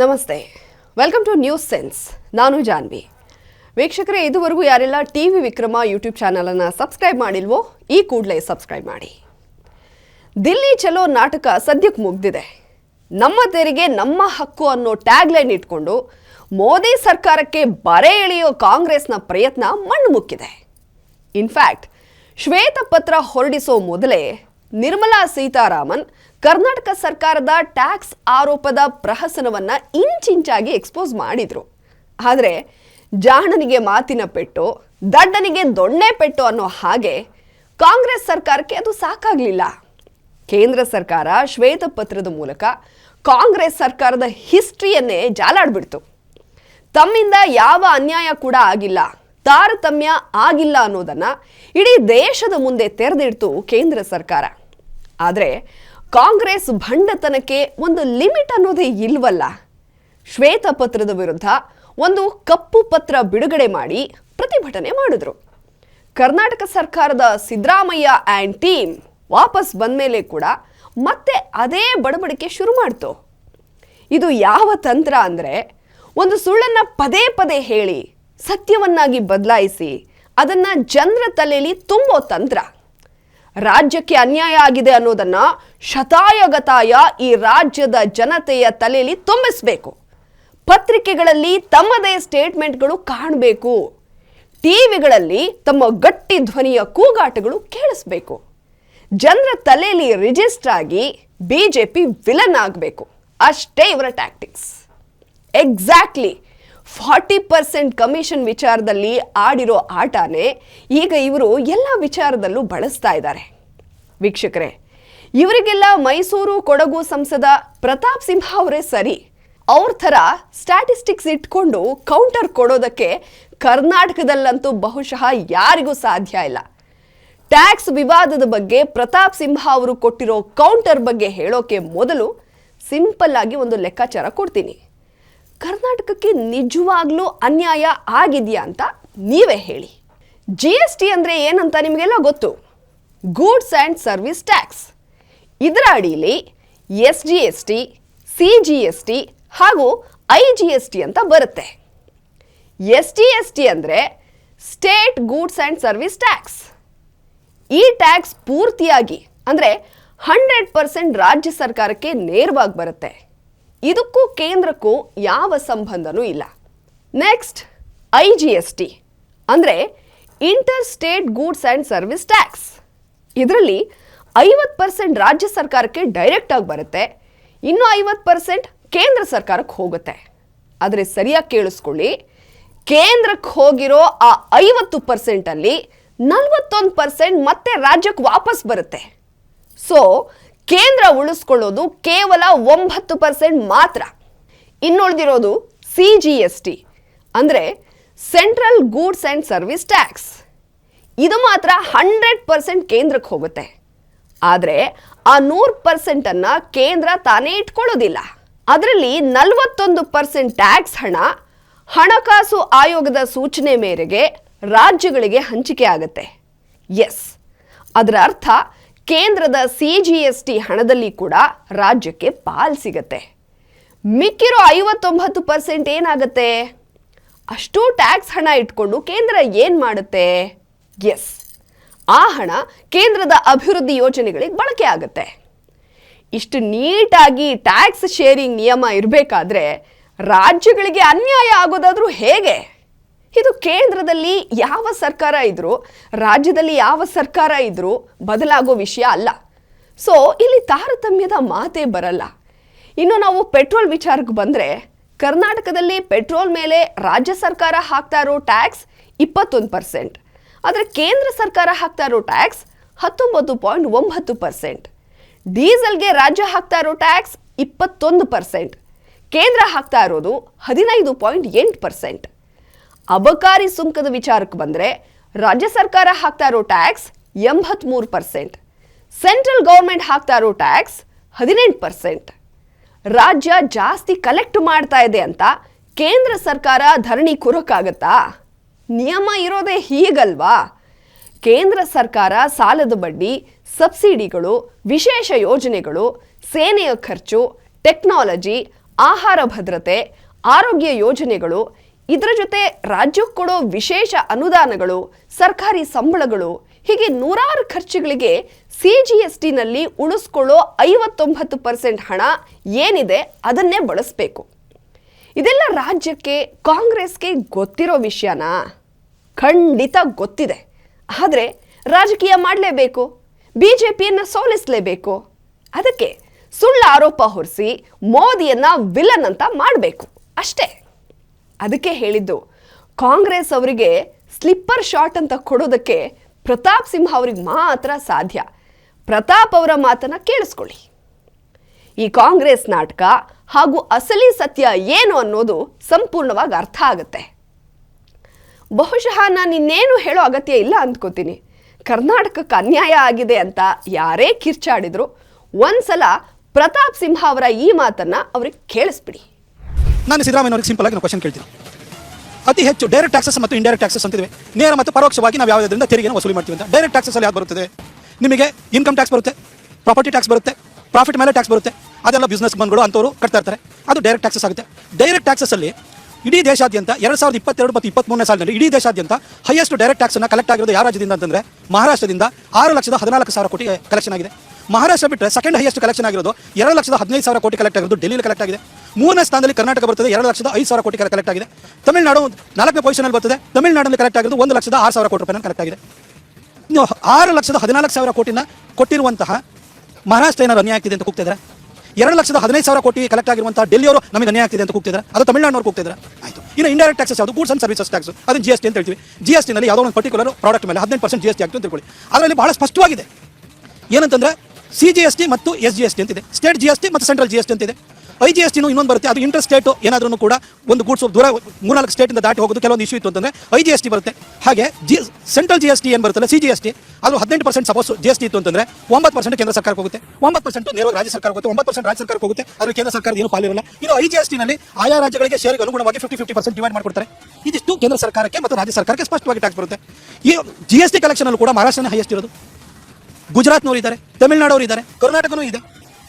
ನಮಸ್ತೆ. Welcome two news sense ನಾನು ಜಾನ್ವಿ. ವೀಕ್ಷಕರೇ, ಇದುವರೆಗೂ ಯಾರೆಲ್ಲ ಟಿ ವಿ ವಿಕ್ರಮ ಯೂಟ್ಯೂಬ್ ಚಾನಲನ್ನು ಸಬ್ಸ್ಕ್ರೈಬ್ ಮಾಡಿಲ್ವೋ, ಈ ಕೂಡಲೇ ಸಬ್ಸ್ಕ್ರೈಬ್ ಮಾಡಿ. ದಿಲ್ಲಿ ಚಲೋ ನಾಟಕ ಸದ್ಯಕ್ಕೆ ಮುಗ್ದಿದೆ. ನಮ್ಮ ತೆರಿಗೆ ನಮ್ಮ ಹಕ್ಕು ಅನ್ನೋ ಟ್ಯಾಗ್ಲೈನ್ ಇಟ್ಕೊಂಡು ಮೋದಿ ಸರ್ಕಾರಕ್ಕೆ ಬರೆ ಎಳೆಯೋ ಕಾಂಗ್ರೆಸ್ನ ಪ್ರಯತ್ನ ಮಣ್ಣು ಮುಕ್ಕಿದೆ. ಇನ್ಫ್ಯಾಕ್ಟ್ ಶ್ವೇತಪತ್ರ ಹೊರಡಿಸೋ ಮೊದಲೇ ನಿರ್ಮಲಾ ಸೀತಾರಾಮನ್ ಕರ್ನಾಟಕ ಸರ್ಕಾರದ ಟ್ಯಾಕ್ಸ್ ಆರೋಪದ ಪ್ರಹಸನವನ್ನ ಇಂಚಿಂಚಾಗಿ ಎಕ್ಸ್ಪೋಸ್ ಮಾಡಿದ್ರು. ಆದರೆ ಜಾಣನಿಗೆ ಮಾತಿನ ಪೆಟ್ಟು, ದಡ್ಡನಿಗೆ ದೊಣ್ಣೆ ಪೆಟ್ಟು ಅನ್ನೋ ಹಾಗೆ ಕಾಂಗ್ರೆಸ್ ಸರ್ಕಾರಕ್ಕೆ ಅದು ಸಾಕಾಗಲಿಲ್ಲ. ಕೇಂದ್ರ ಸರ್ಕಾರ ಶ್ವೇತಪತ್ರದ ಮೂಲಕ ಕಾಂಗ್ರೆಸ್ ಸರ್ಕಾರದ ಹಿಸ್ಟ್ರಿಯನ್ನೇ ಜಾಲಾಡ್ಬಿಡ್ತು. ತಮ್ಮಿಂದ ಯಾವ ಅನ್ಯಾಯ ಕೂಡ ಆಗಿಲ್ಲ, ತಾರತಮ್ಯ ಆಗಿಲ್ಲ ಅನ್ನೋದನ್ನು ಇಡೀ ದೇಶದ ಮುಂದೆ ತೆರೆದಿಡ್ತು ಕೇಂದ್ರ ಸರ್ಕಾರ. ಆದರೆ ಕಾಂಗ್ರೆಸ್ ಭಂಡತನಕ್ಕೆ ಒಂದು ಲಿಮಿಟ್ ಅನ್ನೋದೇ ಇಲ್ವಲ್ಲ. ಶ್ವೇತಪತ್ರದ ವಿರುದ್ಧ ಒಂದು ಕಪ್ಪು ಪತ್ರ ಬಿಡುಗಡೆ ಮಾಡಿ ಪ್ರತಿಭಟನೆ ಮಾಡಿದ್ರು. ಕರ್ನಾಟಕ ಸರ್ಕಾರದ ಸಿದ್ದರಾಮಯ್ಯ ಆ್ಯಂಡ್ ಟೀಮ್ ವಾಪಸ್ ಬಂದ್ಮೇಲೆ ಕೂಡ ಮತ್ತೆ ಅದೇ ಬಡಬಡಿಕೆ ಶುರು ಮಾಡ್ತು. ಇದು ಯಾವ ತಂತ್ರ ಅಂದರೆ ಒಂದು ಸುಳ್ಳನ್ನು ಪದೇ ಪದೇ ಹೇಳಿ, ಸತ್ಯವನ್ನಾಗಿ ಬದಲಾಯಿಸಿ, ಅದನ್ನು ಜನರ ತಲೆಯಲ್ಲಿ ತುಂಬೋ ತಂತ್ರ. ರಾಜ್ಯಕ್ಕೆ ಅನ್ಯಾಯ ಆಗಿದೆ ಅನ್ನೋದನ್ನ ಶತಾಯಗತಾಯ ಈ ರಾಜ್ಯದ ಜನತೆಯ ತಲೆಯಲ್ಲಿ ತುಂಬಿಸಬೇಕು. ಪತ್ರಿಕೆಗಳಲ್ಲಿ ತಮ್ಮದೇ ಸ್ಟೇಟ್ಮೆಂಟ್ಗಳು ಕಾಣಬೇಕು. ಟಿವಿಗಳಲ್ಲಿ ತಮ್ಮ ಗಟ್ಟಿ ಧ್ವನಿಯ ಕೂಗಾಟಗಳು ಕೇಳಿಸ್ಬೇಕು. ಜನರ ತಲೆಯಲ್ಲಿ ರಿಜಿಸ್ಟರ್ ಆಗಿ ಬಿಜೆಪಿ ವಿಲನ್ ಆಗಬೇಕು. ಅಷ್ಟೇ ಇವರ tactics exactly forty percent commission ವಿಚಾರದಲ್ಲಿ ಆಡಿರೋ ಆಟನೇ ಈಗ ಇವರು ಎಲ್ಲ ವಿಚಾರದಲ್ಲೂ ಬಳಸ್ತಾ ಇದ್ದಾರೆ. ವೀಕ್ಷಕರೇ, ಇವರಿಗೆಲ್ಲ ಮೈಸೂರು ಕೊಡಗು ಸಂಸದ ಪ್ರತಾಪ್ ಸಿಂಹ ಅವರೇ ಸರಿ. ಅವ್ರ ಥರ ಸ್ಟ್ಯಾಟಿಸ್ಟಿಕ್ಸ್ ಇಟ್ಕೊಂಡು ಕೌಂಟರ್ ಕೊಡೋದಕ್ಕೆ ಕರ್ನಾಟಕದಲ್ಲಂತೂ ಬಹುಶಃ ಯಾರಿಗೂ ಸಾಧ್ಯ ಇಲ್ಲ. ಟ್ಯಾಕ್ಸ್ ವಿವಾದದ ಬಗ್ಗೆ ಪ್ರತಾಪ್ ಸಿಂಹ ಅವರು ಕೊಟ್ಟಿರೋ ಕೌಂಟರ್ ಬಗ್ಗೆ ಹೇಳೋಕೆ ಮೊದಲು ಸಿಂಪಲ್ ಆಗಿ ಒಂದು ಲೆಕ್ಕಾಚಾರ ಕೊಡ್ತೀನಿ. ಕರ್ನಾಟಕಕ್ಕೆ ನಿಜವಾಗ್ಲೂ ಅನ್ಯಾಯ ಆಗಿದೆಯಾ ಅಂತ ನೀವೇ ಹೇಳಿ. ಜಿ ಎಸ್ ಟಿ ಅಂದರೆ ಏನಂತ ನಿಮಗೆಲ್ಲ ಗೊತ್ತು? ಗೂಡ್ಸ್ ಆ್ಯಂಡ್ ಸರ್ವಿಸ್ ಟ್ಯಾಕ್ಸ್ ಇದರ ಅಡಿಯಲ್ಲಿ S G S T C G S T ಹಾಗೂ ಐ ಜಿ ಎಸ್ ಟಿ ಅಂತ ಬರುತ್ತೆ. ಎಸ್ ಟಿ ಎಸ್ ಟಿ ಅಂದರೆ state goods and service tax ಈ ಟ್ಯಾಕ್ಸ್ ಪೂರ್ತಿಯಾಗಿ ಅಂದರೆ ಹಂಡ್ರೆಡ್ ಪರ್ಸೆಂಟ್ ರಾಜ್ಯ ಸರ್ಕಾರಕ್ಕೆ ನೇರವಾಗಿ ಬರುತ್ತೆ. ಇದಕ್ಕೂ ಕೇಂದ್ರಕ್ಕೂ ಯಾವ ಸಂಬಂಧನೂ ಇಲ್ಲ. Next I G S T ಅಂದರೆ interstate goods and service tax ಇದರಲ್ಲಿ ಐವತ್ತು ಪರ್ಸೆಂಟ್ ರಾಜ್ಯ ಸರ್ಕಾರಕ್ಕೆ ಡೈರೆಕ್ಟಾಗಿ ಬರುತ್ತೆ, ಇನ್ನು ಐವತ್ತು ಪರ್ಸೆಂಟ್ ಕೇಂದ್ರ ಸರ್ಕಾರಕ್ಕೆ ಹೋಗುತ್ತೆ. ಆದರೆ ಸರಿಯಾಗಿ ಕೇಳಿಸ್ಕೊಳ್ಳಿ, ಕೇಂದ್ರಕ್ಕೆ ಹೋಗಿರೋ ಆ ಐವತ್ತು ಪರ್ಸೆಂಟಲ್ಲಿ ನಲ್ವತ್ತೊಂದು ಪರ್ಸೆಂಟ್ ಮತ್ತೆ ರಾಜ್ಯಕ್ಕೆ ವಾಪಸ್ ಬರುತ್ತೆ. ಸೊ ಕೇಂದ್ರ ಉಳಿಸ್ಕೊಳ್ಳೋದು ಕೇವಲ ಒಂಬತ್ತು ಪರ್ಸೆಂಟ್ ಮಾತ್ರ. ಇನ್ನುಳಿದಿರೋದು ಸಿ ಜಿ ಎಸ್ ಟಿ, ಅಂದರೆ central goods and service tax. ಇದು ಮಾತ್ರ ಹಂಡ್ರೆಡ್ ಪರ್ಸೆಂಟ್ ಕೇಂದ್ರಕ್ಕೆ ಹೋಗುತ್ತೆ. ಆದರೆ ಆ ನೂರು ಪರ್ಸೆಂಟನ್ನು ಕೇಂದ್ರ ತಾನೇ ಇಟ್ಕೊಳ್ಳೋದಿಲ್ಲ. ಅದರಲ್ಲಿ ನಲವತ್ತೊಂದು ಪರ್ಸೆಂಟ್ ಟ್ಯಾಕ್ಸ್ ಹಣ, ಹಣಕಾಸು ಆಯೋಗದ ಸೂಚನೆ ಮೇರೆಗೆ ರಾಜ್ಯಗಳಿಗೆ ಹಂಚಿಕೆ ಆಗುತ್ತೆ. ಎಸ್, ಅದರ ಅರ್ಥ ಕೇಂದ್ರದ ಸಿ ಹಣದಲ್ಲಿ ಕೂಡ ರಾಜ್ಯಕ್ಕೆ ಪಾಲ್ ಸಿಗತ್ತೆ. ಮಿಕ್ಕಿರೋ ಐವತ್ತೊಂಬತ್ತು ಪರ್ಸೆಂಟ್ ಏನಾಗುತ್ತೆ? ಅಷ್ಟು ಟ್ಯಾಕ್ಸ್ ಹಣ ಇಟ್ಕೊಂಡು ಕೇಂದ್ರ ಏನು ಮಾಡುತ್ತೆ? ಎಸ್, ಆ ಹಣ ಕೇಂದ್ರದ ಅಭಿವೃದ್ಧಿ ಯೋಜನೆಗಳಿಗೆ ಬಳಕೆ ಆಗುತ್ತೆ. ಇಷ್ಟು ನೀಟಾಗಿ ಟ್ಯಾಕ್ಸ್ ಶೇರಿಂಗ್ ನಿಯಮ ಇರಬೇಕಾದ್ರೆ ರಾಜ್ಯಗಳಿಗೆ ಅನ್ಯಾಯ ಆಗೋದಾದ್ರೂ ಹೇಗೆ? ಇದು ಕೇಂದ್ರದಲ್ಲಿ ಯಾವ ಸರ್ಕಾರ ಇದ್ರೂ, ರಾಜ್ಯದಲ್ಲಿ ಯಾವ ಸರ್ಕಾರ ಇದ್ರೂ ಬದಲಾಗೋ ವಿಷಯ ಅಲ್ಲ. ಸೊ ಇಲ್ಲಿ ತಾರತಮ್ಯದ ಮಾತೇ ಬರಲ್ಲ. ಇನ್ನು ನಾವು ಪೆಟ್ರೋಲ್ ವಿಚಾರಕ್ಕೆ ಬಂದರೆ, ಕರ್ನಾಟಕದಲ್ಲಿ ಪೆಟ್ರೋಲ್ ಮೇಲೆ ರಾಜ್ಯ ಸರ್ಕಾರ ಹಾಕ್ತಾ ಇರೋ ಟ್ಯಾಕ್ಸ್ ಇಪ್ಪತ್ತೊಂದು ಪರ್ಸೆಂಟ್. ಆದರೆ ಕೇಂದ್ರ ಸರ್ಕಾರ ಹಾಕ್ತಾ ಇರೋ ಟ್ಯಾಕ್ಸ್ ಹತ್ತೊಂಬತ್ತು ಪಾಯಿಂಟ್ ಒಂಬತ್ತು ಪರ್ಸೆಂಟ್. ಡೀಸೆಲ್ಗೆ ರಾಜ್ಯ ಹಾಕ್ತಾ ಇರೋ ಟ್ಯಾಕ್ಸ್ ಇಪ್ಪತ್ತೊಂದು ಪರ್ಸೆಂಟ್. ಕೇಂದ್ರ ಹಾಕ್ತಾ ಇರೋದು ಹದಿನೈದು ಪಾಯಿಂಟ್ ಎಂಟು ಪರ್ಸೆಂಟ್. ಅಬಕಾರಿ ಸುಂಕದ ವಿಚಾರಕ್ಕೆ ಬಂದರೆ ರಾಜ್ಯ ಸರ್ಕಾರ ಹಾಕ್ತಾ ಇರೋ ಟ್ಯಾಕ್ಸ್ ಎಂಬತ್ಮೂರು ಪರ್ಸೆಂಟ್. ಸೆಂಟ್ರಲ್ ಗೌರ್ಮೆಂಟ್ ಹಾಕ್ತಾ ಇರೋ ಟ್ಯಾಕ್ಸ್ ಹದಿನೆಂಟು ಪರ್ಸೆಂಟ್. ರಾಜ್ಯ ಜಾಸ್ತಿ ಕಲೆಕ್ಟ್ ಮಾಡ್ತಾ ಇದೆ ಅಂತ ಕೇಂದ್ರ ಸರ್ಕಾರ ಧರಣಿ ಕುರಕ್ಕಾಗತ್ತಾ ನಿಯಮ ಇರೋದೇ ಹೀಗಲ್ವಾ? ಕೇಂದ್ರ ಸರ್ಕಾರ ಸಾಲದ ಬಡ್ಡಿ, ಸಬ್ಸಿಡಿಗಳು, ವಿಶೇಷ ಯೋಜನೆಗಳು, ಸೇನೆಯ ಖರ್ಚು, ಟೆಕ್ನಾಲಜಿ, ಆಹಾರ ಭದ್ರತೆ, ಆರೋಗ್ಯ ಯೋಜನೆಗಳು ಇದರ ಜೊತೆ ರಾಜ್ಯಕ್ಕೆ ಕೊಡೋ ವಿಶೇಷ ಅನುದಾನಗಳು, ಸರ್ಕಾರಿ ಸಂಬಳಗಳು, ಹೀಗೆ ನೂರಾರು ಖರ್ಚುಗಳಿಗೆ ಸಿ ಜಿ ಎಸ್ ಟಿನಲ್ಲಿ ಉಳಿಸ್ಕೊಳ್ಳೋ ಐವತ್ತೊಂಬತ್ತು ಪರ್ಸೆಂಟ್ ಹಣ ಏನಿದೆ ಅದನ್ನೇ ಬಳಸಬೇಕು. ಇದೆಲ್ಲ ರಾಜ್ಯಕ್ಕೆ, ಕಾಂಗ್ರೆಸ್ಗೆ ಗೊತ್ತಿರೋ ವಿಷಯನಾ? ಖಂಡಿತ ಗೊತ್ತಿದೆ. ಆದರೆ ರಾಜಕೀಯ ಮಾಡಲೇಬೇಕು, ಬಿ ಜೆ ಪಿಯನ್ನು ಸೋಲಿಸಲೇಬೇಕು. ಅದಕ್ಕೆ ಸುಳ್ಳು ಆರೋಪ ಹೊರಿಸಿ ಮೋದಿಯನ್ನು ವಿಲನ್ ಅಂತ ಮಾಡಬೇಕು. ಅಷ್ಟೇ. ಅದಕ್ಕೆ ಹೇಳಿದ್ದು, ಕಾಂಗ್ರೆಸ್ ಅವರಿಗೆ ಸ್ಲಿಪ್ಪರ್ ಶಾಟ್ ಅಂತ ಕೊಡೋದಕ್ಕೆ ಪ್ರತಾಪ್ ಸಿಂಹ ಅವ್ರಿಗೆ ಮಾತ್ರ ಸಾಧ್ಯ. ಪ್ರತಾಪ್ ಅವರ ಮಾತನ್ನ ಕೇಳಿಸ್ಕೊಳ್ಳಿ. ಈ ಕಾಂಗ್ರೆಸ್ ನಾಟಕ ಹಾಗೂ ಅಸಲಿ ಸತ್ಯ ಏನು ಅನ್ನೋದು ಸಂಪೂರ್ಣವಾಗಿ ಅರ್ಥ ಆಗುತ್ತೆ. ಬಹುಶಃ ನಾನು ಇನ್ನೇನು ಹೇಳೋ ಅಗತ್ಯ ಇಲ್ಲ ಅಂದ್ಕೋತೀನಿ. ಕರ್ನಾಟಕಕ್ಕೆ ಅನ್ಯಾಯ ಆಗಿದೆ ಅಂತ ಯಾರೇ ಕಿರ್ಚಾಡಿದ್ರು ಒಂದ್ಸಲ ಪ್ರತಾಪ್ ಸಿಂಹ ಅವರ ಈ ಮಾತನ್ನ ಅವ್ರಿಗೆ ಕೇಳಿಸ್ಬಿಡಿ. ನಾನು ಸಿದ್ದರಾಮಯ್ಯವ್ರಿಗೆ ಸಿಂಪಲ್ ಆಗಿ ನಾವು ಕ್ವಶನ್ ಕೇಳ್ತೀನಿ. ಅತಿ ಹೆಚ್ಚು ಡೈರೆಕ್ಟ್ ಟ್ಯಾಕ್ಸಸ್ ಮತ್ತು ಇಂಡೈರೆಕ್ಟ್ ಟ್ಯಾಕ್ಸಸ್ ಅಂತಿವೆ. ನೇರ ಮತ್ತು ಪರೋಕ್ಷವಾಗಿ ನಾವು ಯಾವುದರಿಂದ ತೆರಿಗೆನ ವಸೂಲಿ ಮಾಡ್ತೀವಿ ಅಂತ. ಡೈರೆಕ್ಟ್ ಟ್ಯಾಕ್ಸಸ್ ಅಲ್ಲಿ ಯಾವ್ದು ಬರುತ್ತದೆ ನಿಮಗೆ ಇನ್ಕಮ್ ಟ್ಯಾಕ್ಸ್ ಬರುತ್ತೆ ಪ್ರಾಪರ್ಟಿ ಟ್ಯಾಕ್ಸ್ ಬರುತ್ತೆ ಪ್ರಾಫಿಟ್ ಮೇಲೆ ಟ್ಯಾಕ್ಸ್ ಬರುತ್ತೆ. ಅದೆಲ್ಲ ಬಿಸ್ನೆಸ್ ಬಂದ್ಗಳು ಅಂತವರು ಕಟ್ತಾ ಇರ್ತಾರೆ. ಅದು ಡೈರೆಕ್ಟ್ ಟ್ಯಾಕ್ಸಸ್ ಆಗುತ್ತೆ. ಡೈರೆಕ್ಟ್ ಟ್ಯಾಕ್ಸಸ್ ಅಲ್ಲಿ ಇಡೀ ದೇಶಾದ್ಯಂತ ಎರಡು ಸಾವಿರದ ಇಪ್ಪತ್ತೆರಡು ಮತ್ತು ಇಪ್ಪತ್ತ್ಮೂರನೇ ಸಾಲಿನಲ್ಲಿ ಇಡೀ ದೇಶಾದ್ಯಂತ ಹೈಯೆಸ್ಟ್ ಡೈರೆಕ್ಟ್ ಟ್ಯಾಕ್ಸ್ನ ಕಲೆಕ್ಟ್ ಆಗಿರೋದು ಯಾವ ರಾಜ್ಯದಿಂದ ಅಂತಂದರೆ ಮಹಾರಾಷ್ಟ್ರದಿಂದ ಆರು ಲಕ್ಷದ ಹದಿನಾಲ್ಕು ಸಾವಿರ ಕೋಟಿ ಕಲೆಕ್ಷನ್ ಆಗಿದೆ. ಮಹಾರಾಷ್ಟ್ರ ಬಿಟ್ಟರೆ ಸೆಕೆಂಡ್ ಹೈಯೆಸ್ಟ್ ಕಲೆಕ್ಷನ್ ಆಗಿರೋದು ಎರಡು ಲಕ್ಷದ ಹದಿನೈದು ಸಾವಿರ ಕೋಟಿ ಕಲೆಕ್ಟ್ ಆಗಿರೋದು ಡೆಲ್ಲಿಲಿ ಕಲೆಕ್ಟ್ ಮೂರನೇ ಸ್ಥಾನದಲ್ಲಿ ಕರ್ನಾಟಕ ಬರ್ತದೆ ಎರಡು ಲಕ್ಷದ ಐದು ಸಾವಿರ ಕೋಟಿ ಕಲೆಕ್ಟ್ ಆಗಿದೆ. ತಮಿಳುನಾಡು ನಾಲ್ಕನೇ ಪೊಸಿಷನಲ್ಲಿ ಬರ್ತದೆ, ತಮಿಳುನಾಡಲ್ಲಿ ಕಲೆಕ್ಟ್ ಆಗಿರೋದು ಒಂದು ಲಕ್ಷದ ಆರು ಸಾವಿರ ಕೋಟಿ ರೂಪಾಯಿ ಕಲೆಕ್ಟ್ ಆಗಿದೆ. ಆರು ಲಕ್ಷದ ಹದಿನಾಲ್ಕು ಸಾವಿರ ಕೋಟಿನ ಕೊಟ್ಟಿರುವಂತಹ ಮಹಾರಾಷ್ಟ್ರ ಏನಾದ್ರು ಅನ್ಯಾಯ ಆಗ್ತಿದೆ ಅಂತ ಕೂಗ್ತಿದ್ದಾರೆ ಎರಡು ಲಕ್ಷದ ಹದಿನೈದು ಸಾವಿರ ಕೋಟಿ ಕಲೆಕ್ಟ್ ಆಗಿರುವಂತಹ ಡೆಲ್ಲಿಯವರು ನಮಗೆ ಅನ್ಯಾಯ ಆಗ್ತಿದೆ ಅಂತ ಕೂಗ್ತಿದ್ದಾರೆ ಅದು ತಮಿಳುನಾಡಿನವ್ರು ಕೂಗ್ತಿದ್ದಾರೆ ಆಯಿತು. ಇನ್ನು ಇಂಡೈರೆಕ್ಟ್ ಟ್ಯಾಕ್ಸಸ್ ಯಾವುದು? ಗೂಡ್ಸ್ ಅಂಡ್ ಸರ್ವಿಸಸ್ ಟ್ಯಾಕ್ಸ್ ಅದನ್ನು ಜಿ ಎಸ್ ಟಿ ಅಂತ ಹೇಳ್ತೀವಿ. ಜಿ ಎಸ್ ಟಿನಲ್ಲಿ ಯಾವುದೋ ಒಂದು ಪರ್ಟಿಕ್ಯುಲರ್ ಪ್ರಾಡಕ್ಟ್ ಮೇಲೆ ಹದಿನೈದು ಪರ್ಸೆಂಟ್ ಜಿ ಎಸ್ ಟಿ ಆಗ್ತದೆ ಅಂತ ತಿಳ್ಕೊಳ್ಳಿ. ಅದರಲ್ಲಿ ಬಹಳ ಸ್ಪಷ್ಟವಾಗಿದೆ. ಏನಂತಂದ್ರೆ ಸಿ ಜಿ ಎಸ್ ಟಿ ಮತ್ತು ಎಸ್ ಜಿ ಎಸ್ ಟಿ ಅಂತಿದೆ. ಸ್ಟೇಟ್ ಜಿ ಎಸ್ ಟಿ ಮತ್ತು ಸೆಂಟ್ರಲ್ ಜಿ ಎಸ್ ಟಿ ಅಂತಿದೆ. ಐ ಜಿ ಎಸ್ ಟಿನೂ ಇನ್ನೊಂದು ಬರುತ್ತೆ. ಅದು ಇಂಟರ್ ಸ್ಟೇಟ್ ಏನಾದ್ರೂ ಕೂಡ ಒಂದು ಗೂಡ್ಸ್ ದೂರ ಮೂರ್ನಾಲ್ಕು ಸ್ಟೇಟಿಂದ ದಾಟಿ ಹೋಗೋದು ಕೆಲವೊಂದು ಇಶ್ಯೂ ಇತ್ತು ಅಂತಂದ್ರೆ ಐ ಜಿ ಎಸ್ ಟಿ ಬರುತ್ತೆ. ಹಾಗೆ G central G S T ಏನು ಬರುತ್ತಲ್ಲ? ಸಿ ಜಿ ಎಸ್ ಟಿ ಅದು ಹದಿನೆಂಟು percent suppose G S T ಇತ್ತು ಅಂತಂದ್ರೆ ಒಂಬತ್ತು ಪರ್ಸೆಂಟ್ ಕೇಂದ್ರ ಸರ್ಕಾರಕ್ಕೆ ಹೋಗುತ್ತೆ. ಒಂಬತ್ತು ಪರ್ಸೆಂಟ್ ನೇರವಾಗಿ ರಾಜ್ಯ ಸರ್ಕಾರ ಹೋಗುತ್ತೆ. ಒಂಬತ್ತು ಪರ್ಸೆಂಟ್ ರಾಜ್ಯ ಸರ್ಕಾರಕ್ಕೆ ಹೋಗುತ್ತೆ. ಆದರೆ ಕೇಂದ್ರ ಸರ್ಕಾರದ ಏನು ಪಾಲಿರಲ್ಲ ಇನ್ನು ಐ ಜಿ ಎಸ್ ಟಿನಲ್ಲಿ ಆಯಾ ರಾಜ್ಯಗಳಿಗೆ ಶೇರ್ಗೆ ಅನುಗುಣವಾಗಿ ಫಿಫ್ಟಿ ಫಿಫ್ಟಿ ಪರ್ಸೆಂಟ್ ಡಿವೈಡ್ ಮಾಡ್ಕೊಡ್ತಾರೆ. ಇದಿಷ್ಟು ಕೇಂದ್ರ ಸರ್ಕಾರಕ್ಕೆ ಮತ್ತು ರಾಜ್ಯ ಸರ್ಕಾರಕ್ಕೆ ಸ್ಪಷ್ಟವಾಗಿ ಟ್ಯಾಕ್ಸ್ ಬರುತ್ತೆ. ಈ ಜಿ ಎಸ್ ಟಿ ಕಲೆಕ್ಷನ್ ಕೂಡ ಮಹಾರಾಷ್ಟ್ರನೇ ಹೈಯೆಸ್ಟ್ ಇರೋದು. ಗುಜರಾತ್ನವರು ಇದ್ದಾರೆ. ತಮಿಳುನಾಡವರು ಇದ್ದಾರೆ. ಕರ್ನಾಟಕನೂ ಇದೆ.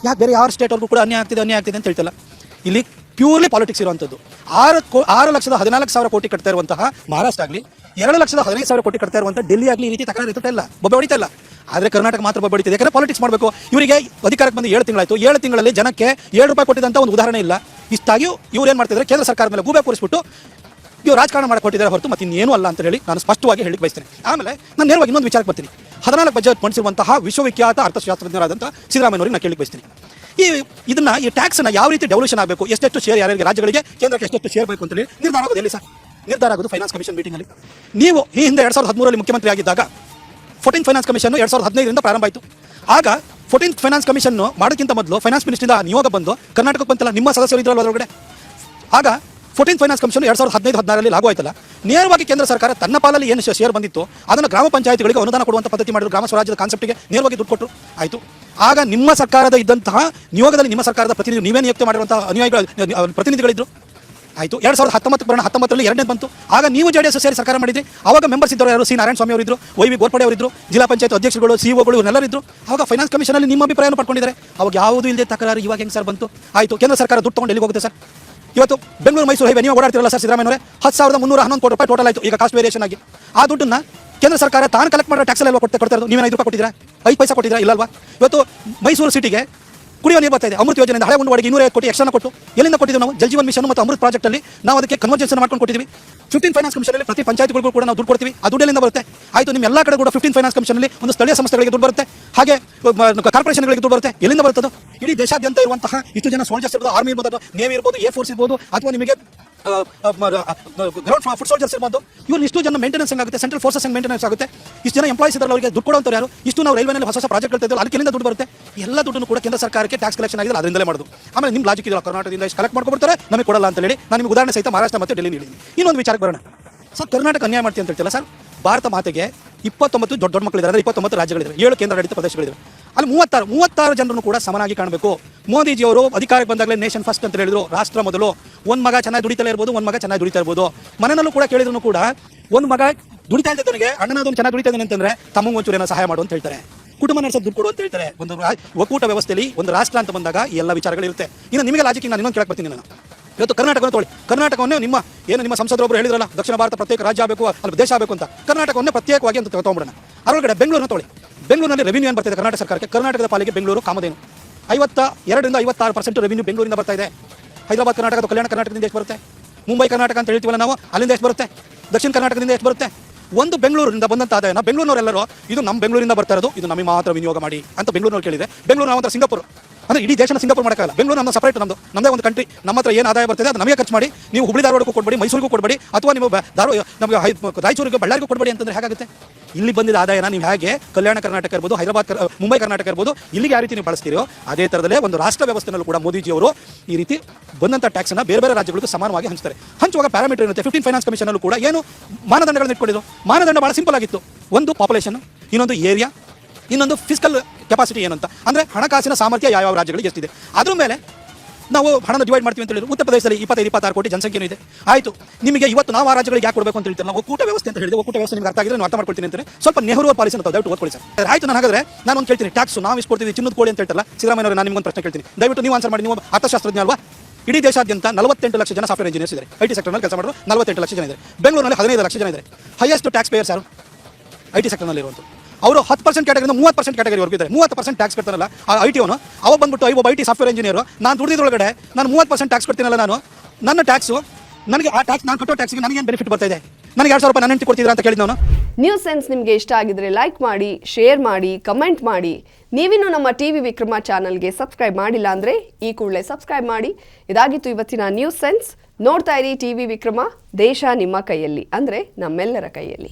ಯಾಕೆ ಬೇರೆ ಯಾರು ಸ್ಟೇಟ್ ಅವ್ರಿಗೂ ಕೂಡ ಅನ್ಯಾಯ ಆಗ್ತಿದೆ ಅನ್ಯಾಯ ಆಗ್ತಿದೆ ಅಂತ ಹೇಳ್ತಿಲ್ಲ. ಇಲ್ಲಿ ಪ್ಯೂರ್ಲಿ ಪಾಲಿಟಿಕ್ಸ್ ಇರುವಂಥದ್ದು. ಆರು ಆರು ಲಕ್ಷದ ಹದಿನಾಲ್ಕು ಸಾವಿರ ಕೋಟಿ ಕಟ್ತಾ ಇರುವಂತಹ ಮಹಾರಾಷ್ಟ್ರ ಆಗಲಿ, ಎರಡು ಲಕ್ಷದ ಹದಿನೈದು ಸಾವಿರ ಕೋಟಿ ಕಟ್ತಾ ಇರುವಂತಹ ಡೆಲ್ಲಿ ಆಗಲಿ ಈ ರೀತಿ ತಕರಾರು ಇರ್ತಾ ಇಲ್ಲ ಬೊಬ್ಬೆ ಹೊಡಿತಾ ಇಲ್ಲ. ಆದರೆ ಕರ್ನಾಟಕ ಮಾತ್ರ ಬೊಬ್ಬೆ ಹೊಡಿತಿದೆ. ಯಾಕಂದ್ರೆ ಪಾಲಿಟಿಕ್ಸ್ ಮಾಡಬೇಕು. ಇವರಿಗೆ ಅಧಿಕಾರಕ್ಕೆ ಬಂದು ಏಳು ತಿಂಗಳಾಯ್ತು. ಏಳು ತಿಂಗಳಲ್ಲಿ ಜನಕ್ಕೆ ಏಳು ರೂಪಾಯಿ ಕೊಟ್ಟಿದ್ದಂಥ ಒಂದು ಉದಾಹರಣೆ ಇಲ್ಲ. ಇಷ್ಟಾಗಿಯೂ ಇವ್ರು ಏನು ಮಾಡ್ತಿದ್ದಾರೆ ಕೇಂದ್ರ ಸರ್ಕಾರದ ಮೇಲೆ ಗೂಬೆ ಕೂರಿಸ್ಬಿಟ್ಟು ಇವ್ರು ರಾಜಕಾರಣ ಮಾಡಿಕೊಟ್ಟಿದ್ದಾರೆ ಹೊರತು ಮತ್ತೆ ಇನ್ನೇನು ಅಲ್ಲ ಅಂತ ಹೇಳಿ ನಾನು ಸ್ಪಷ್ಟವಾಗಿ ಹೇಳಿಕ್ಕೆ ಬಯಸ್ತೇನೆ. ಆಮೇಲೆ ನಾನು ನೇರವಾಗಿ ಇನ್ನೊಂದು ವಿಚಾರಕ್ಕೆ ಬರ್ತೀನಿ. ಹದಿನಾಲ್ಕು ಬಜೆಟ್ ಮಂಡಿಸಿರುವಂತಹ ವಿಶ್ವವಿಖ್ಯಾತ ಅರ್ಥಶಾಸ್ತ್ರಜ್ಞರಾದಂಥ ಸಿದ್ದರಾಮಯ್ಯವರಿಗೆ ನಾನು ಕೇಳಿ ಬಯಸ್ತೀನಿ. ಈ ಇದನ್ನ ಈ ಟ್ಯಾಕ್ಸ್ ಅನ್ನ ಯಾವ ರೀತಿ ಡೆವಲ್ಯೂಷನ್ ಆಗಬೇಕು, ಎಷ್ಟೆಷ್ಟು ಶೇರ್ ಯಾರ್ಯಾರಿಗೆ ರಾಜ್ಯಗಳಿಗೆ, ಕೇಂದ್ರಕ್ಕೆ ಎಷ್ಟೆಷ್ಟು ಶೇರ್ ಬೇಕು ಅಂತ ಹೇಳಿ ನಿರ್ಧಾರ ಆಗೋದು ಎಲ್ಲಿ ಸರ್? ನಿರ್ಧಾರ ಆಗೋದು ಫೈನಾನ್ಸ್ ಕಮಿಷನ್ ಮೀಟಿಂಗ್ ಅಲ್ಲಿ. ನೀವು ಈ ಹಿಂದೆ ಎರಡ್ ಸಾವಿರದ ಹದಿಮೂರಲ್ಲಿ ಮುಖ್ಯಮಂತ್ರಿ ಆಗಿದ್ದಾಗ ಫೋರ್ಟೀನ್ ಫೈನಾನ್ಸ್ ಕಮಿಷನ್ ಎರಡ್ ಸಾವಿರದ ಹದಿನೈದರಿಂದ ಪ್ರಾರಂಭ ಆಯಿತು. ಆಗ ಫೋರ್ಟೀನ್ ಫೈನಾನ್ಸ್ ಕಮಿಷನ್ ಮಾಡೋಕ್ಕಿಂತ ಮೊದಲು ಫೈನಾನ್ಸ್ ಮಿನಿಸ್ಟ್ರಿಂದ ನಿಯೋಗ ಬಂದು ಕರ್ನಾಟಕಕ್ಕೆ ಬಂತಲ್ಲ ನಿಮ್ಮ ಸದಸ್ಯರು ಇದ್ರಲ್ಲ ಅದರೊಳಗಡೆ? ಆಗ ಫೋರ್ಟೀನ್ ಫೈನಾನ್ಸ್ ಕಮಿಷನ್ ಎರಡು ಸಾವಿರದ ಹದಿನೈದು, ಹದಿನಾರರಲ್ಲಿ ಲಾಗು ಆಯ್ತಲ್ಲ. ನೇರವಾಗಿ ಕೇಂದ್ರ ಸರ್ಕಾರ ತನ್ನ ಪಾಲಲ್ಲಿ ಏನು ಶೇರ್ ಬಂದಿತ್ತು, ಅದನ್ನು ಗ್ರಾಮ ಪಂಚಾಯತ್ಗಳಿಗೆ ಅನುದಾನ ಕೊಡುವಂಥ ಪದ್ಧತಿ ಮಾಡಿದ್ರು, ಗ್ರಾಮ ಸ್ವರಾಜ್ಯದ ಕಾನ್ಸೆಪ್ಟ್ಗೆ ನೇರವಾಗಿ ದುಡ್ಡು ಕೊಟ್ಟರು ಆಯಿತು. ಆಗ ನಿಮ್ಮ ಸರ್ಕಾರದ ಇದ್ದಂತಹ ನಿಯೋಗದಲ್ಲಿ ನಿಮ್ಮ ಸರ್ಕಾರದ ಪ್ರತಿನಿಧಿ ನೀವೇ ನಿಯುಕ್ತಿ ಮಾಡಿರುವಂತಹ ಅನುಯಾಯಿಗಳ ಪ್ರತಿನಿಧಿಗಳಿದ್ರು. ಆಯಿತು. ಎರಡು ಸಾವಿರದ ಹತ್ತೊಂಬತ್ತು ಬರೋಣ. ಹತ್ತೊಂಬತ್ತರಲ್ಲಿ ಎರಡನೇ ಬಂತು. ಆಗ ನೀವು ಜೆಡಿಎಸ್ ಸೇರಿ ಸರ್ಕಾರ ಮಾಡಿದ್ರಿ. ಆವಾಗ ಮೆಂಬರ್ಸ್ ಇದ್ದರು ಯಾರು? ಸಿ. ನಾರಾಯಣ ಸ್ವಾಮಿ ಅವರಿದ್ದರು ವೈ ವಿ ಗೋರ್ಪಡೆ ಅವರಿದ್ದರು ಜಿಲ್ಲಾ ಪಂಚಾಯತ್ ಅಧ್ಯಕ್ಷರುಗಳು ಸಿಒಗಳು ಇವರೆಲ್ಲರಿದ್ದರು ಅವಾಗ ಫೈನಾನ್ಸ್ ಕಮಿಷನಲ್ಲಿ ನಿಮ್ಮ ಅಭಿಪ್ರಾಯವನ್ನು ಪಡ್ಕೊಂಡಿದ್ದಾರೆ. ಅವಾಗ ಯಾವುದು ಇಲ್ಲದೆ ತಕರಾರು ಇವಾಗ ಹೆಂಗೆ ಸರ್ ಬಂತು? ಆಯಿತು. ಕೇಂದ್ರ ಸರ್ಕಾರ ದುಡ್ಡು ತೊಗೊಂಡು ಎಲ್ಲಿಗೆ ಹೋಗುತ್ತೆ ಸರ್? ಇವತ್ತು ಬೆಂಗಳೂರು ಮೈಸೂರು ಹೈವೇ ನೀವು ಓಡಾಡ್ತಿರಲ್ಲ ಸರ್ ಸಿದ್ದರಾಮಯ್ಯವರೇ ಹತ್ತು ಸಾವಿರದ ಮುನ್ನೂರ ಹನ್ನೊಂದು ಕೋಟಿ ರೂಪಾಯಿ ಟೋಟಲ್ ಆಯಿತು. ಈಗ ಕಾಸ್ಟ್ ವೇರಿಯೇಷನ್ ಆಗಿ. ಆ ದುಡ್ಡನ್ನ ಕೇಂದ್ರ ಸರ್ಕಾರ ತಾನು ಕಲೆಕ್ಟ್ ಮಾಡೋ ಟ್ಯಾಕ್ಸ್ ಎಲ್ಲ ಕೊಡ್ತಾ ಕೊಡ್ತಾರೆ ನೀವೇನು ಐದು ರೂಪಾಯಿ ಕೊಟ್ಟಿದ್ದೀರಾ? ಐದು ಪೈಸಾ ಕೊಟ್ಟಿದ್ದೀರಾ? ಇಲ್ಲಲ್ವಾ ಇವತ್ತು ಮೈಸೂರು ಸಿಟಿಗೆ ಕುಡಿಯೋ ನೀರು ಬರ್ತಾ ಇದೆ. ಅಮೃತ ಯೋಜನೆಯಿಂದ ಹಳೆ ಒಂದು ಇನ್ನೂರ ಕೋಟಿ ಎಕ್ಸ್ಟ್ರಾ ಕೊಟ್ಟು ಎಲ್ಲಿಂದ ಕೊಟ್ಟಿದ್ದೀವಿ ನಾವು? ಜಲ್ ಜೀವನ್ ಮಿಷನ್ ಮತ್ತು ಅಮೃತ್ ಪ್ರಾಜೆಕ್ಟ್ ಅಲ್ಲಿ ನಾವು ಅದಕ್ಕೆ ಕನ್ವರ್ಜೆನ್ಸ್ ಮಾಡ್ಕೊಂಡು ಕೊಟ್ಟಿದ್ದೀವಿ. ಫಿಫ್ಟೀನ್ ಫೈನಾನ್ಸ್ ಕಮಿಷನಲ್ಲಿ ಪ್ರತಿ ಪಂಚಾಯತ್ಗಳಿಗೂ ಕೂಡ ನಾವು ದುಡ್ಡು ಕೊಡ್ತೀವಿ. ಆ ದುಡ್ಡೆಲ್ಲಿಂದ ಬರುತ್ತೆ. ಆಯಿತು, ನಿಮ್ಮ ಎಲ್ಲ ಕಡೆ ಕೂಡ ಫಿಫ್ಟೀನ್ ಫೈನಾನ್ಸ್ ಕಮಿಷನ್ ಅಲ್ಲಿ ಒಂದು ಸ್ಥಳೀಯ ಸಂಸ್ಥೆಗಳಿಗೆ ದುಡ್ಡು ಬರುತ್ತೆ. ಹಾಗೆ ಕಾರ್ಪೊರೇಷನ್ಗಳಿಗೆ ದುಡ್ಡು ಬರುತ್ತೆ. ಎಲ್ಲಿಂದ ಬರುತ್ತದು? ಇಡೀ ದೇಶಾದ್ಯಂತ ಇರುವಂತಹ ಇಷ್ಟು ಜನ ಸೋಲ್ಜರ್ಸ್ ಇರ್ಬೋದು ಆರ್ಮಿ ಇರ್ಬೋದು ನೇವಿ ಇರ್ಬೋದು ಏರ್ ಫೋರ್ಸ್ ಇರ್ಬೋದು, ಅಥವಾ ನಿಮಗೆ ಗ್ರೌಂಡ್ ಫುಡ್ ಸೋಲ್ಜರ್ಸ್ ಇರ್ಬೋದು ಇವ್ರು ಇಷ್ಟು ಜನ ಮೇಂಟೆನೆನ್ಸ್ ಆಗುತ್ತೆ? ಸೆಂಟ್ರಲ್ ಫೋರ್ಸಸ್ ಮೇಂಟೆನೆನ್ಸ್ ಆಗುತ್ತೆ? ಇಷ್ಟು ಜನ ಎಂಪ್ಲಾಯ್ಸ್ ಇದ್ದಾರೆ ಅವರಿಗೆ ದುಡ್ಡು ಕೊಡುವಂಥವ್ರು ಯಾರು? ಇಷ್ಟು ನಾವು ರೈಲ್ವೆನಲ್ಲಿ ಹೊಸ ಹೊಸ ಪ್ರಾಜೆಕ್ಟ್ ಇದ್ದೀವಿ ಅಲ್ಲಿ ದುಡ್ಡು ಬರುತ್ತೆ. ಎಲ್ಲ ದುಡ್ಡನ್ನು ಕೂಡ ಕೇಂದ್ರ ಸರ್ಕಾರಕ್ಕೆ ಟ್ಯಾಕ್ಸ್ ಕಲೆಕ್ಷನ್ ಆಗಿದೆ, ಅದರಿಂದಲೇ ಮಾಡೋದು. ಆಮೇಲೆ ನಿಮ್ಮ ಲಾಜಿಕ್ ಇದೆಯಲ್ಲ, ಕರ್ನಾಟಕದಿಂದ ಇಷ್ಟು ಕಲೆಕ್ಟ್ ಮಾಡ್ಕೊಡ್ತಾರೆ ನಮಗೆ ಕೊಡಲ್ಲ ಅಂತ ಹೇಳಿ ನಾನು ನಿಮಗೆ ಉದಾಹರಣೆ ಸಹಿತ ಮಹಾರಾಷ್ಟ್ರ ಮತ್ತು ಡೆಲ್ಲಿ ನೀಡಿದ್ದೀನಿ ಇನ್ನೊಂದು ವಿಚಾರಕ್ಕೆ ಬರೋಣ. ಸರ್, ಕರ್ನಾಟಕ ಅನ್ಯಾಯ ಮಾಡ್ತೀನಿ ಅಂತ ಹೇಳ್ತಿಲ್ಲ ಸರ್? ಭಾರತ ಮಾತೆಗೆ ಇಪ್ಪತ್ತೊಂಬತ್ತು ದೊಡ್ಡ ದೊಡ್ಡ ಮಕ್ಕಳಿದ್ದಾರೆ ಅಂದರೆ ಇಪ್ಪತ್ತೊಂಬತ್ತು ರಾಜ್ಯಗಳಿವೆ ಏಳು ಕೇಂದ್ರಾಡಳಿತ ಪ್ರದೇಶಗಳಿವೆ ಅಲ್ಲಿ ಮೂವತ್ತಾರು ಮೂವತ್ತಾರು ಜನರನ್ನು ಕೂಡ ಸಮನಾಗಿ ಕಾಣಬೇಕು. ಮೋದಿಜಿಯವರು ಅಧಿಕಾರಕ್ಕೆ ಬಂದಾಗಲೇ ನೇಷನ್ ಫಸ್ಟ್ ಅಂತ ಹೇಳಿದ್ರು. ರಾಷ್ಟ್ರ ಮೊದಲು. ಒಂದು ಮಗ ಚೆನ್ನಾಗಿ ದುಡಿತಲೇ ಇರ್ಬೋದು, ಒಂದು ಮಗ ಚೆನ್ನಾಗಿ ದುಡಿತಾ ಇರ್ಬೋದು. ಮನೆಯಲ್ಲೂ ಕೂಡ ಕೇಳಿದ್ರು ಕೂಡ, ಒಂದು ಮಗ ದುಡಿತಾ ಇದ್ದವನಿಗೆ ಅಣ್ಣನಾದವನು ಚೆನ್ನಾಗಿ ದುಡಿತಾ ಅಂತಂದ್ರೆ ತಮ್ಮ ಒಂಚೂರು ಸಹಾಯ ಮಾಡು ಅಂತ ಹೇಳ್ತಾರೆ. ಕುಟುಂಬ ನಡೆಸೋದು ದುಡ್ಡು ಕೊಡು ಅಂತ ಹೇಳ್ತಾರೆ. ಒಂದು ಒಕ್ಕೂಟ ವ್ಯವಸ್ಥೆಯಲ್ಲಿ ಒಂದು ರಾಷ್ಟ್ರ ಅಂತ ಬಂದಾಗ ಎಲ್ಲ ವಿಚಾರಗಳಿರುತ್ತೆ ಇನ್ನು ನಿಮಗೆ ಲಾಜಿಕ್ ನಾನು ಇನ್ನೊಂದು ಕೇಳಕ್ಕೆ ಬರ್ತೀನಿ ನಾನು. ಇವತ್ತು ಕರ್ನಾಟಕವನ್ನು ತೊಗೊಳ್ಳಿ. ಕರ್ನಾಟಕವನ್ನೇ ನಿಮ್ಮ, ಏನು ನಿಮ್ಮ ಸಂಸದರೊಬ್ಬರು ಹೇಳಿದ್ರಲ್ಲ, ದಕ್ಷಿಣ ಭಾರತ ಪ್ರತ್ಯೇಕ ರಾಜ್ಯ ಆಗಬೇಕು, ಅಲ್ಲಿ ದೇಶ ಆಗಬೇಕು ಅಂತ. ಕರ್ನಾಟಕವನ್ನೇ ಪ್ರತ್ಯೇಕವಾಗಿ ಅಂತ ತಗೊಂಡ್ಬಿಡೋಣ ಅದರೊಳಗಡೆ ಬೆಂಗಳೂರನ್ನ ತೊಗೊಳ್ಳಿ. ಬೆಂಗಳೂರಿನಲ್ಲಿ ರೆವಿನ್ಯೂ ಏನು ಬರ್ತಿದೆ ಕರ್ನಾಟಕ ಸರ್ಕಾರಕ್ಕೆ? ಕರ್ನಾಟಕದ ಪಾಲಿಗೆ ಬೆಂಗಳೂರು ಕಾಮಧೇನು. ಐವತ್ತ ಎರಡರಿಂದ ಐವತ್ತಾರು ಪರ್ಸೆಂಟ್ ರೆವಿನ್ಯೂ ಬೆಂಗಳೂರಿಂದ ಬರ್ತಾ ಇದೆ. ಹೈದರಾಬಾದ್ ಕರ್ನಾಟಕದ ಕಲ್ಯಾಣ ಕರ್ನಾಟಕದಿಂದ ಎಷ್ಟು ಬರುತ್ತೆ? ಮುಂಬೈ ಕರ್ನಾಟಕ ಅಂತ ಹೇಳ್ತೀವಲ್ಲ ನಾವು, ಅಲ್ಲಿಂದ ಎಷ್ಟು ಬರುತ್ತೆ? ದಕ್ಷಿಣ ಕರ್ನಾಟಕದಿಂದ ಎಷ್ಟು ಬರುತ್ತೆ? ಒಂದು ಬೆಂಗಳೂರಿಂದ ಬಂದಂತ ಆದಾಯನ ಬೆಂಗಳೂರಿನವರೆಲ್ಲರೂ, ಇದು ನಮ್ಮ ಬೆಂಗಳೂರಿಂದ ಬರ್ತಾ ಇರೋದು, ಇದು ನಮಗೆ ಮಾತ್ರ ವಿನಿಯೋಗ ಮಾಡಿ ಅಂತ ಬೆಂಗಳೂರಿನವ್ರು ಕೇಳಿದೆ ಬೆಂಗಳೂರು ನಾವು ಸಿಂಗಾಪುರ್. ಅಂದ್ರೆ ಇಡೀ ದೇಶನ ಸಿಂಗಾಪುರ್ ಮಾಡೋಕ್ಕಾಗಲ್ಲ. ಬೆಂಗಳೂರು ನಮ್ಮ ಸಪರೇಟ್ ನಮ್ಮದು ನಮ್ಮದೇ ಒಂದು ಕಂಟ್ರಿ ನಮ್ಮ ಹತ್ರ ಏನು ಆದಾಯ ಬರ್ತದೆ ಅದು ನಮಗೆ ಖರ್ಚು ಮಾಡಿ, ನೀವು ಹುಬ್ಳಿ ಧಾರವಾಡಕ್ಕೂ ಕೊಡಬೇಡಿ, ಮೈಸೂರಿಗೂ ಕೊಡಬೇಡಿ, ಅಥವಾ ನೀವು ಧಾರವಾಡ ನಮಗೆ ರಾಯಚೂರಿಗೆ, ಬಳ್ಳಾರಿಗೂ ಕೊಡಬೇಡಿ ಅಂತಂದ್ರೆ ಹೇಗಾಗುತ್ತೆ? ಇಲ್ಲಿ ಬಂದಿದ್ದ ಆದಾಯನ ನೀವು ಹೇಗೆ ಕಲ್ಯಾಣ ಕರ್ನಾಟಕ ಇರ್ಬೋದು, ಹೈದರಾಬಾದ್ ಮುಂಬೈ ಕರ್ನಾಟಕ ಇರ್ಬೋದು, ಇಲ್ಲಿಗೆ ಯಾವ ರೀತಿ ನೀವು ಬಳಸ್ತೀರೋ, ಅದೇ ಥರದಲ್ಲೇ ಒಂದು ರಾಷ್ಟ್ರ ವ್ಯವಸ್ಥೆನಲ್ಲೂ ಕೂಡ ಮೋದಿಜಿಯವರು ಈ ರೀತಿ ಬಂದಂಥ ಟ್ಯಾಕ್ಸ್ನ ಬೇರೆ ಬೇರೆ ರಾಜ್ಯಗಳಿಗೂ ಸಮಾನವಾಗಿ ಹಂಚ್ತಾರೆ. ಹಂಚುವಾಗ ಪ್ಯಾರಾಮೀಟರ್ ಇರುತ್ತೆ ಫಿಫ್ಟೀನ್ ಫೈನಾನ್ಸ್ ಕಮಿಷನಲ್ಲೂ ಕೂಡ ಏನು ಮಾನದಂಡಗಳನ್ನು ಇಟ್ಕೊಂಡಿದ್ರು ಮಾನದಂಡ ಭಾಳ ಸಿಂಪಲ್ ಆಗಿತ್ತು. ಒಂದು ಪಾಪ್ಯುಲೇಷನ್ ಇನ್ನೊಂದು ಏರಿಯಾ ಇನ್ನೊಂದು ಫಿಸಿಕಲ್ ಕೆಪಾಸಿಟಿ ಏನಂತ ಅಂದರೆ ಹಣಕಾಸಿನ ಸಾಮರ್ಥ್ಯ ಯಾವ ಯಾವ ರಾಜ್ಯಗಳಿಗೆ ಎಷ್ಟಿದೆ? ಅದ್ರ ಮೇಲೆ ನಾವು ಹಣನ ಡಿವೈಡ್ ಮಾಡ್ತೀವಿ ಅಂತ ಹೇಳಿದ್ರು. ಉತ್ತರ ಪ್ರದೇಶದಲ್ಲಿ ಇಪ್ಪತ್ತೈದು, ಇಪ್ಪತ್ತಾರು ಕೋಟಿ ಜನಸಂಖ್ಯೆ ಇದೆ. ಆಯಿತು, ನಿಮಗೆ ಇವತ್ತು ನಾವು ಆ ರಾಜ್ಯಗಳಿಗೆ ಯಾಕೆ ಕೊಡಬೇಕು ಅಂತ ಹೇಳ್ತಾರೆ ನಾವು ಒಕ್ಕೂಟ ವ್ಯವಸ್ಥೆ ಅಂತ ಹೇಳಿದ್ರೆ ಒಕ್ಕೂಟ ವ್ಯವಸ್ಥೆ ನಿಮ್ಗೆ ಅರ್ಥ ಆಗಿದ್ರೆ ನಾನು ಅರ್ಥ ಮಾಡ್ಕೊಳ್ತೀನಿ ಅಂತಾರೆ ಸ್ವಲ್ಪ ನೆಹರು ಪಾಲಿಸಿ ಅಂತ ದಯವಿಟ್ಟು ಓದ್ಕೊಳ್ಳಿ ಸರ್. ಆಯಿತು, ನಾನು ಹಾಗಾದ್ರೆ ನಾನು ಒಂದು ಕೇಳ್ತೀನಿ. ಟ್ಯಾಕ್ಸ್ ನಾವು ಇಷ್ಟು ಕೊಡ್ತೀವಿ, ಚಿನ್ನದ ಕೋಳಿ ಅಂತ ಹೇಳ್ತಲ್ಲ ಸಿದ್ದರಾಮಯ್ಯ ನಾನು ನಿಮ್ಗೊಂದು ಪ್ರಶ್ನೆ ಕೇಳ್ತೀನಿ. ದಯವಿಟ್ಟು ನೀವು ಆನ್ಸರ್ ಮಾಡಿ. ನೀವು ಅರ್ಥಶಾಸ್ತ್ರಜ್ಞ ಅಲ್ವಾ? ಇಡೀ ದೇಶಾದ್ಯಂತ ನಲವತ್ತೆಂಟು ಲಕ್ಷ ಜನ ಸಾಫ್ಟ್ವೇರ್ ಇಂಜಿನಿಯರ್ಸ್ ಇದ್ದಾರೆ. ಐ ಟಿ ಸೆಕ್ಟರ್ನಲ್ಲಿ ಕೆಲಸ ಮಾಡೋರು ನಲವತ್ತೆಂಟು ಲಕ್ಷ ಜನ ಇದೆ ಬೆಂಗಳೂರಿನಲ್ಲಿ ಹದಿನೈದು ಲಕ್ಷ ಜನ ಇದೆ ಹೈಯೆಸ್ಟ್ ಟ್ಯಾಕ್ಸ್ ಪೇಯರ್ಸ್ ಯಾರು? ಐ ಟಿ ಸೆಕ್ಟರ್ನಲ್ಲಿ ಅವರು ಹತ್ತು ಪರ್ಸೆಂಟ್ ಕ್ಯಾಟಗರಿಯಿಂದ ಮೂವತ್ತು ಪರ್ಸೆಂಟ್ ಕ್ಯಾಟಗರಿವರೆಗೂ ಇದ್ದಾರೆ. ಮೂವತ್ತು ಪರ್ಸೆಂಟ್ ಟ್ಯಾಕ್ಸ್ ಕಟ್ತಾನಲ್ಲ ಆ ಐ ಟಿ ಅವನು ಅವ ಬಂದ್ಬಿಟ್ಟು I I T software engineer ನಾನು ದುಡಿದ್ರೊಳಗಡೆ ನಾನು ಮೂವತ್ತು ಪರ್ಸೆಂಟ್ ಟ್ಯಾಕ್ಸ್ ಕಟ್ತೀನಲ್ಲ ನಾನು. ನನ್ನ ಟ್ಯಾಕ್ಸು ನನಗೆ ಆ ಟ್ಯಾಕ್ಸ್ ನಾನು ಕಟ್ಟೋ ಟ್ಯಾಕ್ಸ್ಗೆ ನನಗೇನು ಬೆನಿಫಿಟ್ ಬರ್ತಾ ಇದೆ? ನನಗೆ ಎರಡು ಸಾವಿರ ರೂಪಾಯಿ ನನ್ನ ಕೊಡ್ತಿದ್ರ ಅಂತ ಕೇಳಿದ್ನು ನ್ಯೂಸ್ ಸೆನ್ಸ್ ನಿಮಗೆ ಇಷ್ಟ ಆಗಿದ್ರೆ ಲೈಕ್ ಮಾಡಿ ಶೇರ್ ಮಾಡಿ ಕಮೆಂಟ್ ಮಾಡಿ. ನೀವಿನ್ನೂ ನಮ್ಮ ಟಿವಿ ವಿಕ್ರಮ ಚಾನಲ್ಗೆ ಸಬ್ಸ್ಕ್ರೈಬ್ ಮಾಡಿಲ್ಲ ಅಂದರೆ ಈ ಕೂಡಲೇ ಸಬ್ಸ್ಕ್ರೈಬ್ ಮಾಡಿ. ಇದಾಗಿತ್ತು ಇವತ್ತಿನ ನ್ಯೂಸ್ ಸೆನ್ಸ್ ನೋಡ್ತಾ ಇರಿ ಟಿ ವಿ ವಿಕ್ರಮ, ದೇಶ ನಿಮ್ಮ ಕೈಯಲ್ಲಿ, ಅಂದರೆ ನಮ್ಮೆಲ್ಲರ ಕೈಯಲ್ಲಿ.